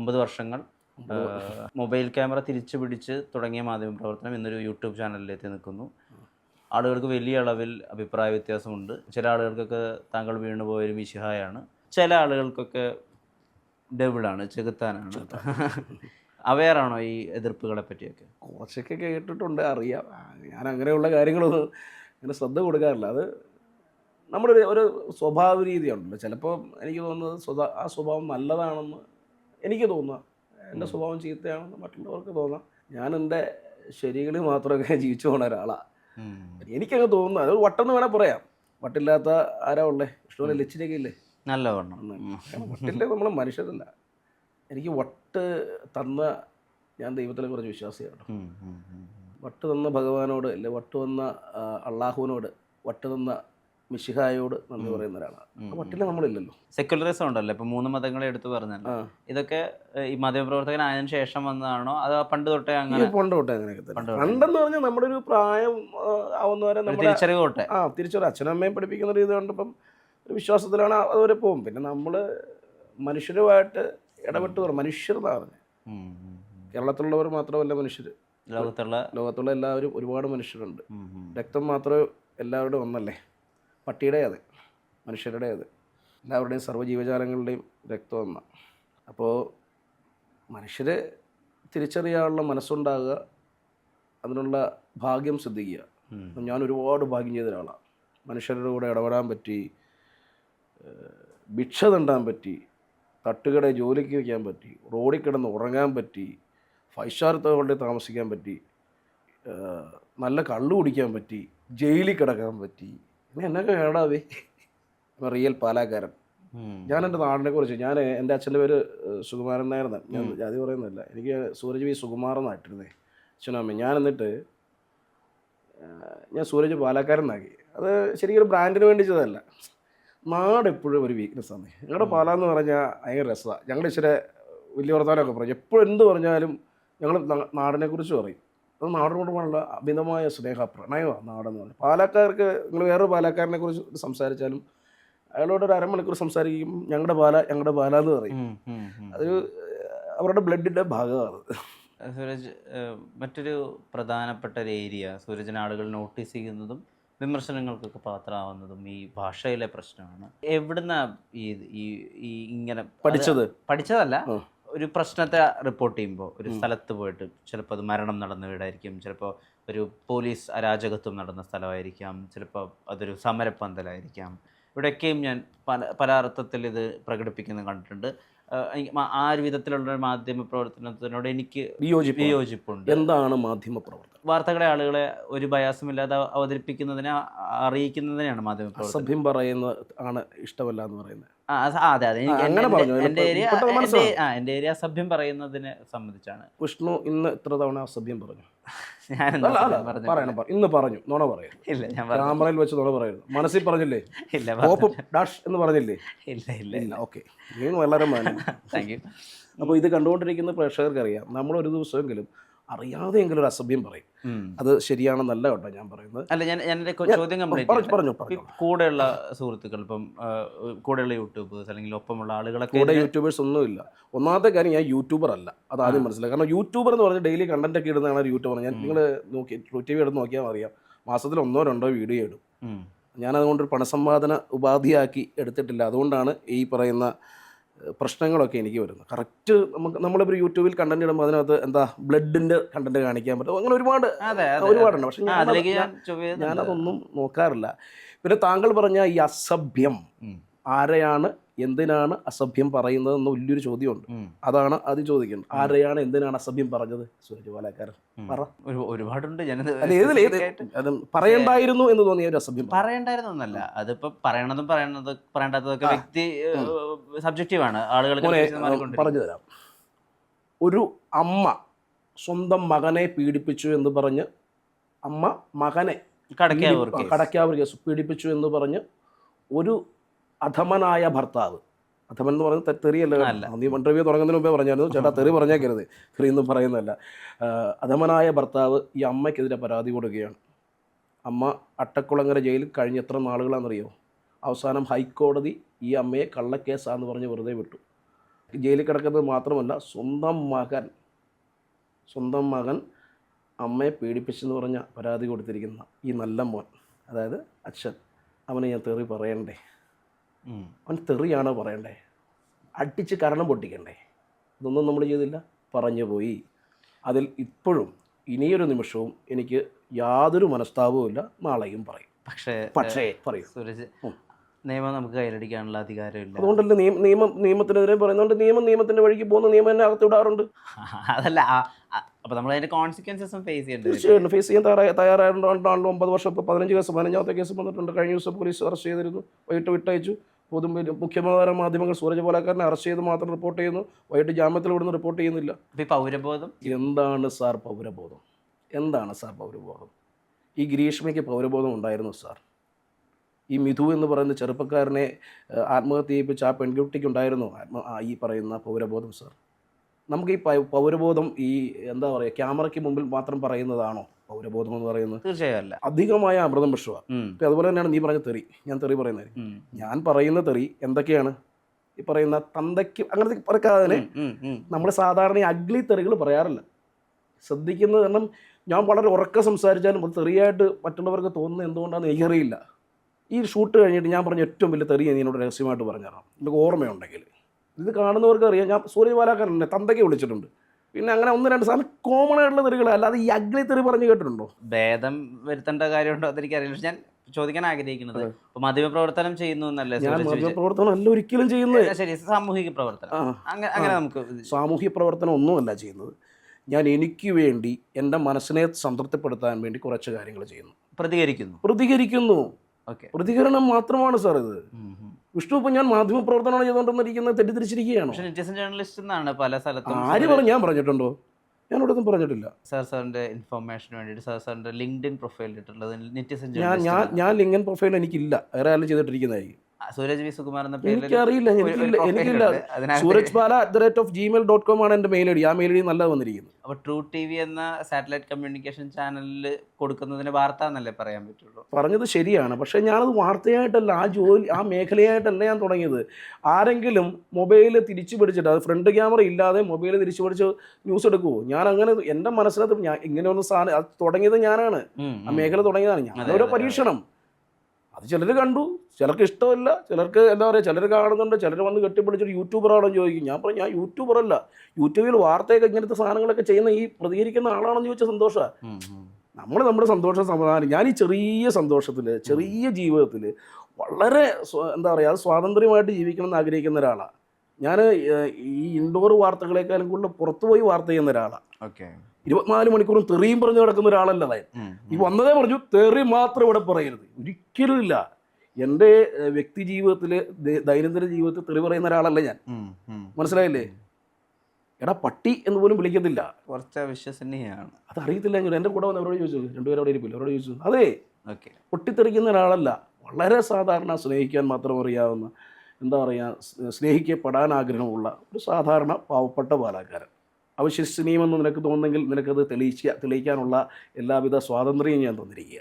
ഒമ്പത് വർഷങ്ങൾ mobile camera തിരിച്ചു പിടിച്ച് തുടങ്ങിയ മാധ്യമ പ്രവർത്തനം എന്നൊരു യൂട്യൂബ് ചാനലിലെത്തി നിൽക്കുന്നു. ആളുകൾക്ക് വലിയ അളവിൽ അഭിപ്രായ വ്യത്യാസമുണ്ട്. ചില ആളുകൾക്കൊക്കെ താങ്കൾ വീണുപോയൊരു മിശിഹായാണ്. ചില ആളുകൾക്കൊക്കെ ഡെവിളാണ് ചെകുത്താനാണ്. അവയറാണോ ഈ എതിർപ്പുകളെ പറ്റിയൊക്കെ? കുറച്ചൊക്കെ കേട്ടിട്ടുണ്ട് അറിയാം. ഞാൻ അങ്ങനെയുള്ള കാര്യങ്ങളൊന്നും അങ്ങനെ ശ്രദ്ധ കൊടുക്കാറില്ല. അത് നമ്മുടെ ഒരു ഒരു സ്വഭാവ രീതിയുണ്ടല്ലോ. ചിലപ്പോൾ എനിക്ക് തോന്നുന്നത് സ്വഭാ ആ സ്വഭാവം നല്ലതാണെന്ന് എനിക്ക് തോന്നുക. എന്റെ സ്വഭാവം ചീത്തയാണെന്ന് മറ്റുള്ളവർക്ക് തോന്നാം. ഞാൻ എന്റെ ശരികളിൽ മാത്രമൊക്കെ ജീവിച്ചു പോകുന്ന ഒരാളാണ് എനിക്കങ്ങ് തോന്നുന്നു. അത് വട്ടെന്ന് വേണേൽ പറയാം. വട്ടില്ലാത്ത ആരാ ഉള്ളേ? ഇഷ്ടംപോലെ ലച്ചിനൊക്കെ ഇല്ലേ? നല്ല വണ്ണം വട്ടില്ല നമ്മൾ മനുഷ്യരല്ല. എനിക്ക് വട്ട് തന്ന ഞാൻ ദൈവത്തിനെ കുറച്ച് വിശ്വാസിയാണ്. വട്ട് തന്ന ഭഗവാനോട് അല്ലെ വട്ട് തന്ന അള്ളാഹുവിനോട് വട്ട് തന്ന മിശിഹായോട് നന്ദി പറയുന്ന ഒരാളാണ് മറ്റില്ല നമ്മളില്ലല്ലോ. സെക്യുലറിസം ഉണ്ടല്ലോ ഇപ്പൊ മൂന്ന് മതങ്ങളെ എടുത്തു പറഞ്ഞാൽ ആ. ഇതൊക്കെ ഈ മാധ്യമപ്രവർത്തകനായതിനു ശേഷം വന്നതാണോ? അത് പണ്ട് തൊട്ടേ അങ്ങനെ? പണ്ട് തൊട്ടേ അങ്ങനെ തന്നെ. പണ്ടെന്ന് പറഞ്ഞാൽ നമ്മുടെ ഒരു പ്രായം ആവുന്ന നമ്മുടെ തിരിച്ചറിവ് തൊട്ടേ. ആ തിരിച്ചൊരു അച്ഛനും അമ്മയും പഠിപ്പിക്കുന്ന രീതി കണ്ടപ്പം ഒരു വിശ്വാസത്തിലാണ് അതുവരെ പോകും. പിന്നെ നമ്മൾ മനുഷ്യരുമായിട്ട് ഇടപെട്ട് പറ മനുഷ്യർ എന്നാണ് പറഞ്ഞത്. കേരളത്തിലുള്ളവർ മാത്രമല്ല മനുഷ്യർ ലോകത്തുള്ള ലോകത്തുള്ള എല്ലാവരും ഒരുപാട് മനുഷ്യരുണ്ട്. രക്തം മാത്രമേ എല്ലാവരുടെ ഒന്നല്ലേ? പട്ടിയുടെ അത് മനുഷ്യരുടെ അത് എല്ലാവരുടെയും സർവജീവജാലങ്ങളുടെയും രക്തം അപ്പോൾ മനുഷ്യരെ തിരിച്ചറിയാനുള്ള മനസ്സുണ്ടാകുക അതിനുള്ള ഭാഗ്യം ശ്രദ്ധിക്കുക അപ്പം ഞാൻ ഒരുപാട് ഭാഗ്യം ചെയ്ത ഒരാളാണ്. മനുഷ്യരുടെ കൂടെ ഇടപെടാൻ പറ്റി ഭിക്ഷ തണ്ടാൻ പറ്റി തട്ടുകട ജോലിക്ക് വയ്ക്കാൻ പറ്റി റോഡിൽ കിടന്ന് ഉറങ്ങാൻ പറ്റി ഫൈവ് സ്റ്റാർ ഹോട്ടലിൽ താമസിക്കാൻ പറ്റി നല്ല കള്ളു കുടിക്കാൻ പറ്റി ജയിലിൽ കിടക്കാൻ പറ്റി എന്നൊക്കെ കേടാവേ റിയൽ പാലാക്കാരൻ. ഞാൻ എന്റെ നാടിനെ കുറിച്ച് ഞാൻ എന്റെ അച്ഛന്റെ പേര് സുകുമാരൻ നായർ എന്നാണ് ഞാൻ ജാതി പറയുന്നില്ല എനിക്ക് സൂരജ് വി. സുകുമാർ എന്നായിട്ടിരുന്നേ അച്ഛനമ്മ ഞാൻ എന്നിട്ട് ഞാൻ സൂരജ് പാലാക്കാരൻ നാക്കി അത് ശരിക്കും ഒരു ബ്രാൻഡിന് വേണ്ടി ചെയ്തതല്ല. നാട് എപ്പോഴും ഒരു വീക്ക്നെസ് ആണ്. ഞങ്ങളുടെ പാല എന്ന് പറഞ്ഞാൽ ഭയങ്കര രസമാണ് ഞങ്ങളുടെ ഇച്ചിരി വലിയ വർത്തമാനമൊക്കെ പറയും. എപ്പോഴും എന്ത് പറഞ്ഞാലും ഞങ്ങൾ നാടിനെ കുറിച്ച് പറയും. അത് നാടിനോടുമുള്ള അമിതമായ സ്നേഹ പ്രണയമാണ് നാടെന്ന് പറഞ്ഞാൽ. പാലക്കാർക്ക് നിങ്ങൾ വേറൊരു പാലക്കാരനെ കുറിച്ച് സംസാരിച്ചാലും അയാളോട് ഒരു അരമണിക്കൂർ സംസാരിക്കും ഞങ്ങളുടെ പാല ഞങ്ങളുടെ പാല എന്ന് പറയും. അതൊരു അവരുടെ ബ്ലഡിന്റെ ഭാഗമാണ്. സൂരജ് മറ്റൊരു പ്രധാനപ്പെട്ട ഒരു ഏരിയ സൂരജിന് ആളുകൾ നോട്ടീസ് ചെയ്യുന്നതും വിമർശനങ്ങൾക്കൊക്കെ പാത്രമാവുന്നതും ഈ ഭാഷയിലെ പ്രശ്നമാണ്. എവിടുന്ന ഈ ഇങ്ങനെ പഠിച്ചത്? പഠിച്ചതല്ല. ഒരു പ്രശ്നത്തെ റിപ്പോർട്ട് ചെയ്യുമ്പോൾ ഒരു സ്ഥലത്ത് പോയിട്ട് ചിലപ്പോൾ അത് മരണം നടന്ന വീടായിരിക്കും ചിലപ്പോൾ ഒരു പോലീസ് അരാജകത്വം നടന്ന സ്ഥലമായിരിക്കാം ചിലപ്പോൾ അതൊരു സമരപ്പന്തലായിരിക്കാം. ഇവിടെയൊക്കെയും ഞാൻ പല പല അർത്ഥത്തിൽ ഇത് പ്രകടിപ്പിക്കുന്നത് കണ്ടിട്ടുണ്ട്. ആ ഒരു വിധത്തിലുള്ള മാധ്യമ പ്രവർത്തനത്തിനോട് എനിക്ക് വിയോജിപ്പ് വിയോജിപ്പുണ്ട്. എന്താണ് മാധ്യമ പ്രവർത്തനം? വാർത്തകളെ ആളുകളെ ഒരു ബയാസമില്ലാതെ അവതരിപ്പിക്കുന്നതിനെ അറിയിക്കുന്നതിനെയാണ് മാധ്യമ അസഭ്യം പറയുന്നത് ആണ് ഇഷ്ടമല്ല എന്ന് പറയുന്നത്. അതെ അതെ. അങ്ങനെ പറഞ്ഞു. എന്റെ ഏരിയ അസഭ്യം പറയുന്നതിനെ സംബന്ധിച്ചാണ്. വിഷ്ണു ഇന്ന് ഇത്ര തവണ അസഭ്യം പറഞ്ഞു? പറയണം ഇന്ന് പറഞ്ഞു നുണ പറയും ഇല്ല ഞാൻ പറഞ്ഞു ക്യാമറയിൽ വെച്ച് നുണ പറയുന്നു മനസ്സിൽ പറഞ്ഞില്ലേ? ഇല്ല ഓപ്പ് ഡാഷ് എന്ന് പറഞ്ഞില്ലേ? ഇല്ല ഇല്ല ഇല്ല ഓക്കെ വളരെ മാനം താങ്ക് യു അപ്പോൾ ഇത് കണ്ടുകൊണ്ടിരിക്കുന്ന പ്രേക്ഷകർക്കറിയാം. നമ്മൾ ഒരു ദിവസമെങ്കിലും അറിയാതെയെങ്കിലും ഒരു അസഭ്യം പറയും. അത് ശരിയാണെന്നല്ല കേട്ടോ ഞാൻ പറയുന്നത്. അല്ല ഞാൻ എന്റെ ചോദ്യം പറഞ്ഞു കംപ്ലീറ്റ് പറഞ്ഞു കൂടെയുള്ള സുഹൃത്തുക്കൾ ഇപ്പം കൂടെയുള്ള യൂട്യൂബേഴ്സ് അല്ലെങ്കിൽ ഒപ്പമുള്ള ആളുകളൊക്കെ കൂടെ യൂട്യൂബേഴ്സ് ഒന്നുമില്ല. ഒന്നാമത്തെ കാര്യം ഞാൻ യൂട്യൂബർ അല്ല. അത് ആദ്യം മനസ്സിലായി കാരണം യൂട്യൂബർ എന്ന് പറഞ്ഞാൽ ഡെയിലി കണ്ടന്റ് ഒക്കെ ഇടുന്നതാണ് ഒരു യൂട്യൂബർ. ഞാൻ നിങ്ങൾ നോക്കി ടി വി എടുത്ത് നോക്കിയാൽ അറിയാം. മാസത്തിൽ ഒന്നോ രണ്ടോ വീഡിയോ ഇടും. അതുകൊണ്ട് ഒരു പണസമ്പാദന ഉപാധിയാക്കി എടുത്തിട്ടില്ല. അതുകൊണ്ടാണ് ഈ പറയുന്ന പ്രശ്നങ്ങളൊക്കെ എനിക്ക് വരുന്നു. കറക്റ്റ് നമുക്ക് നമ്മളിപ്പോൾ യൂട്യൂബിൽ കണ്ടന്റ് ഇടുമ്പോൾ അതിനകത്ത് എന്താ ബ്ലഡിന്റെ കണ്ടന്റ് കാണിക്കാൻ പറ്റും. അങ്ങനെ ഒരുപാട് ഒരുപാടുണ്ട്. പക്ഷെ ഞാനതൊന്നും നോക്കാറില്ല. പിന്നെ താങ്കൾ പറഞ്ഞ ഈ അസഭ്യം. ആരെയാണ് എന്തിനാണ് അസഭ്യം പറയുന്നത് എന്ന വലിയൊരു ചോദ്യമുണ്ട്. അതാണ് അത് ചോദിക്കുന്നത്. ആരെയാണ് എന്തിനാണ് അസഭ്യം പറഞ്ഞത്? സൂരജ് പാലക്കാരൻ. പറ. ഒരു- ഒരുപാടുണ്ട്. പറയണ്ടായിരുന്നു എന്ന് തോന്നിയ ഒരു അസഭ്യം പറയണ്ടായിരുന്നു എന്നല്ല. അതിപ്പോ പറയണതും പറയണത് പറയേണ്ടാത്തതൊക്കെ വ്യക്തി സബ്ജക്റ്റീവാണ് ആണ്. ആളുകൾ പറഞ്ഞു തരാം. ഒരു അമ്മ സ്വന്തം മകനെ പീഡിപ്പിച്ചു എന്ന് പറഞ്ഞ് അമ്മ മകനെ. കടക്കാവൂർ കേസ് പീഡിപ്പിച്ചു എന്ന് പറഞ്ഞ് ഒരു അധമനായ ഭർത്താവ്. അധമൻ എന്ന് പറയുന്നത് തെറിയല്ല. നീ ഇന്റർവ്യൂ തുടങ്ങുന്നതിന് മുമ്പേ പറഞ്ഞായിരുന്നു. ചേട്ടാ തെറി പറഞ്ഞേക്കരുത്. തെറി ഒന്നും പറയുന്നതല്ല. അധമനായ ഭർത്താവ് ഈ അമ്മയ്ക്കെതിരെ പരാതി കൊടുക്കുകയാണ്. അമ്മ അട്ടക്കുളങ്ങര ജയിലിൽ കഴിഞ്ഞ എത്ര നാളുകളാണെന്നറിയോ? അവസാനം ഹൈക്കോടതി ഈ അമ്മയെ കള്ളക്കേസാന്ന് പറഞ്ഞ് വെറുതെ വിട്ടു. ജയിലിൽ കിടക്കുന്നത് മാത്രമല്ല സ്വന്തം മകൻ സ്വന്തം മകൻ അമ്മയെ പീഡിപ്പിച്ചെന്ന് പറഞ്ഞ പരാതി കൊടുത്തിരിക്കുന്ന ഈ നല്ല മോൻ അതായത് അച്ഛൻ അവനെ ഞാൻ തെറി പറയണ്ടേ. അവൻ തെറിയാണോ പറയണ്ടേ? അടിച്ച് കരണം പൊട്ടിക്കണ്ടേ? ഇതൊന്നും നമ്മൾ ചെയ്തില്ല. പറഞ്ഞു പോയി. അതിൽ ഇപ്പോഴും ഇനിയൊരു നിമിഷവും എനിക്ക് യാതൊരു മനസ്താപവും ഇല്ല. നാളെയും പറയും. പക്ഷേ പക്ഷേ പറയൂ. സൂരജ് നിയമം നമുക്ക് കയ്യിലടിക്കാനുള്ള അധികാരമില്ല അതുകൊണ്ടല്ലേ നിയമം നിയമം നിയമത്തിനെതിരെ പറയുന്നതുകൊണ്ട് നിയമം നിയമത്തിന്റെ വഴിക്ക് പോകുന്ന നിയമം എന്നെ അകത്ത് വിടാറുണ്ട് അതല്ല അപ്പൊ നമ്മൾ അതിന്റെ കോൺസിക്വൻസസും ഫേസ് ചെയ്യേണ്ടി തീർച്ചയായിട്ടും ഫേസ് ചെയ്യാൻ തയ്യാറായ തയ്യാറായതുകൊണ്ടാണല്ലോ ഒമ്പത് വർഷം ഇപ്പോൾ പതിനഞ്ച് കേസ് പതിനഞ്ചാമത്തെ കേസ് വന്നിട്ടുണ്ട്. കഴിഞ്ഞ ദിവസം പോലീസ് അറസ്റ്റ് ചെയ്തിരുന്നു. വൈകിട്ട് വിട്ടയച്ചു. പൊതു മുഖ്യധാര മാധ്യമങ്ങൾ സൂരജ് പോലാക്കാരനെ അറസ്റ്റ് ചെയ്ത് മാത്രം റിപ്പോർട്ട് ചെയ്യുന്നു. വൈകിട്ട് ജാമ്യത്തിൽ ഇവിടുന്ന് റിപ്പോർട്ട് ചെയ്യുന്നില്ല. പൗരബോധം? എന്താണ് സാർ പൗരബോധം? എന്താണ് സാർ പൗരബോധം? ഈ ഗ്രീഷ്മയ്ക്ക് പൗരബോധം ഉണ്ടായിരുന്നു സാർ ഈ മിഥു എന്ന് പറയുന്ന ചെറുപ്പക്കാരനെ ആത്മഹത്യ ചെയ്യിപ്പിച്ച ആ പെൺകുട്ടിക്ക് ഉണ്ടായിരുന്നു ആത്മ ഈ പറയുന്ന പൗരബോധം സാർ നമുക്ക് ഈ പൗരബോധം ഈ എന്താ പറയുക ക്യാമറയ്ക്ക് മുമ്പിൽ മാത്രം പറയുന്നതാണോ? പൗരബോധം എന്ന് പറയുന്നത് തീർച്ചയായും അല്ല. അധികമായ അമൃതം ഇപ്പം അതുപോലെ തന്നെയാണ് നീ പറഞ്ഞ തെറി. ഞാൻ തെറി പറയുന്നത് ഞാൻ പറയുന്ന തെറി എന്തൊക്കെയാണ്? ഈ പറയുന്ന തന്തയ്ക്ക് അങ്ങനത്തെ പറക്കാതെ. നമ്മൾ സാധാരണ ഈ അഗ്ലി തെറികൾ പറയാറില്ല. ശ്രദ്ധിക്കുന്നത് കാരണം ഞാൻ വളരെ ഉറക്കം സംസാരിച്ചാലും അത് തെറിയായിട്ട് മറ്റുള്ളവർക്ക് തോന്നുന്നത് എന്തുകൊണ്ടാണെന്ന് എനിക്കറിയില്ല. ഈ ഷൂട്ട് കഴിഞ്ഞിട്ട് ഞാൻ പറഞ്ഞ ഏറ്റവും വലിയ തെറി എന്നോട് രഹസ്യമായിട്ട് പറഞ്ഞു തരണം എനിക്ക് ഓർമ്മയുണ്ടെങ്കിൽ. ഇത് കാണുന്നവർക്ക് അറിയാം. ഞാൻ സൂര്യ തന്നെ തന്തയ്ക്ക് വിളിച്ചിട്ടുണ്ട്. പിന്നെ അങ്ങനെ ഒന്ന് രണ്ട് സാധനം കോമൺ ആയിട്ടുള്ള തെറികൾ അല്ലാതെ ഈ അഗ്ലി തെറി പറഞ്ഞു കേട്ടിട്ടുണ്ടോ? ഭേദം വരുത്തേണ്ട കാര്യമുണ്ടോ അതെനിക്കറിയില്ല പക്ഷെ ഞാൻ ചോദിക്കാൻ ആഗ്രഹിക്കുന്നത് ഇപ്പൊ മാധ്യമപ്രവർത്തനം ചെയ്യുന്നു എന്നല്ലേ? അല്ല ഒരിക്കലും ചെയ്യുന്നത്. ശരി സാമൂഹിക പ്രവർത്തനം. അങ്ങനെ നമുക്ക് സാമൂഹിക സാമൂഹ്യ പ്രവർത്തനം ഒന്നുമല്ല ചെയ്യുന്നത്. ഞാൻ എനിക്ക് വേണ്ടി എന്റെ മനസ്സിനെ സംതൃപ്തിപ്പെടുത്താൻ വേണ്ടി കുറച്ച് കാര്യങ്ങൾ ചെയ്യുന്നു. പ്രതികരിക്കുന്നു. പ്രതികരിക്കുന്നു. പ്രതികരണം മാത്രമാണ് സാർ ഇത്. വിഷ്ണു ഇപ്പൊ ഞാൻ മാധ്യമ പ്രവർത്തനമാണ് ചെയ്തുകൊണ്ടിരിക്കുന്നത് തെറ്റിദ്ധരിച്ചിരിക്കുകയാണ്? പക്ഷെ നെറ്റിസൺ ജേർണലിസ്റ്റ് എന്നാണ് പല സ്ഥലത്തും ആര് പറഞ്ഞു ഞാൻ പറഞ്ഞിട്ടുണ്ടോ? ഞാൻ പറഞ്ഞിട്ടില്ല. സാർ സാറിന്റെ ഇൻഫർമേഷന് വേണ്ടിയിട്ട് സാർ സാറിന്റെ ലിങ്ക്ഡിൻ പ്രൊഫൈൽ ഇട്ടിട്ടുള്ളത് നെറ്റിസൺ ഞാൻ ഞാൻ ലിങ്കൻ പ്രൊഫൈൽ എനിക്കില്ല. വേറെ ആരും ചെയ്തിട്ടിരിക്കുന്നതായിരിക്കും. സൂരജ് വി സുകുമാർ എന്ന പേരിൽ എനിക്കറിയില്ല എനിക്കില്ല എനിക്കില്ല. Suraj Bala at the rate of Gmail dot com ആണ് എന്റെ മെയിൽ ഐ ഡി ആ മെയിൽ ഐ ഡി നല്ലത് വന്നിരിക്കുന്നത് അപ്പൊ ട്രൂ ടി വി എന്ന സാറ്റലൈറ്റ് കമ്മ്യൂണിക്കേഷൻ ചാനലിൽ കൊടുക്കുന്നതിന് വാർത്ത എന്നല്ലേ പറയാൻ പറ്റുള്ളൂ? പറഞ്ഞത് ശരിയാണ്. പക്ഷേ ഞാനത് വാർത്തയായിട്ടല്ല ആ ജോലി ആ മേഖലയായിട്ടല്ല ഞാൻ തുടങ്ങിയത്. ആരെങ്കിലും മൊബൈൽ തിരിച്ചു പിടിച്ചിട്ട് അത് ഫ്രണ്ട് ക്യാമറ ഇല്ലാതെ മൊബൈൽ തിരിച്ചു പിടിച്ച് ന്യൂസ് എടുക്കുമോ ഞാൻ അങ്ങനെ എന്റെ മനസ്സിനകത്ത് ഞാൻ ഇങ്ങനെ ഒന്ന് സാധനം അത് തുടങ്ങിയത് ഞാനാണ്. ആ. മേഖല തുടങ്ങിയതാണ്. ഞാൻ ഓരോ പരീക്ഷണം. അത് ചിലർ കണ്ടു ചിലർക്ക് ഇഷ്ടമല്ല ചിലർക്ക് എന്താ പറയുക ചിലർ കാണുന്നുണ്ട് ചിലർ വന്ന് കെട്ടിപ്പിടിച്ചൊരു യൂട്യൂബറാണെന്ന് ചോദിക്കും. ഞാൻ പറഞ്ഞു ഞാൻ യൂട്യൂബറല്ല യൂട്യൂബിൽ വാർത്തയൊക്കെ ഇങ്ങനത്തെ സാധനങ്ങളൊക്കെ ചെയ്യുന്ന ഈ പ്രതികരിക്കുന്ന ആളാണെന്ന് ചോദിച്ച സന്തോഷമാണ്. നമ്മൾ നമ്മുടെ സന്തോഷം സമാധാനം. ഞാൻ ഈ ചെറിയ സന്തോഷത്തിൽ ചെറിയ ജീവിതത്തിൽ വളരെ എന്താ പറയുക അത് സ്വാതന്ത്ര്യമായിട്ട് ജീവിക്കണം എന്ന് ആഗ്രഹിക്കുന്ന ഒരാളാണ് ഞാൻ ഈ ഇൻഡോർ വാർത്തകളെക്കാളും കൂടുതൽ പുറത്തുപോയി വാർത്ത ചെയ്യുന്ന ഒരാളാണ് ഓക്കെ. ഇരുപത്തിനാല് മണിക്കൂറും തെറിയും പറഞ്ഞു കിടക്കുന്ന ഒരാളല്ല അതായത്. ഈ വന്നതേ പറഞ്ഞു തെറി മാത്രം ഇവിടെ പറയരുത്. ഒരിക്കലും ഇല്ല എന്റെ വ്യക്തി ജീവിതത്തിൽ ദൈനംദിന ജീവിതത്തിൽ തെറി പറയുന്ന ഒരാളല്ല ഞാൻ. മനസ്സിലായില്ലേ? എടാ പട്ടി എന്ന് പോലും വിളിക്കത്തില്ല. കുറച്ച് അവിശ്വസനീയമാണ്. അത് അറിയത്തില്ല എന്റെ കൂടെ വന്നവരോട് ചോദിച്ചു രണ്ടുപേരും അവിടെ ഇരിപ്പില്ല? അവരോട് ചോദിച്ചു അതെ ഓക്കെ. പൊട്ടിത്തെറിക്കുന്ന ഒരാളല്ല. വളരെ സാധാരണ സ്നേഹിക്കാൻ മാത്രം അറിയാവുന്ന എന്താ പറയുക സ്നേഹിക്കപ്പെടാൻ ആഗ്രഹമുള്ള ഒരു സാധാരണ പാവപ്പെട്ട പാലക്കാരൻ. അവിശ്വസനീയമെന്ന് നിനക്ക് തോന്നുന്നെങ്കിൽ നിനക്കത് തെളിയിച്ച തെളിയിക്കാനുള്ള എല്ലാവിധ സ്വാതന്ത്ര്യവും ഞാൻ തന്നിരിക്കുക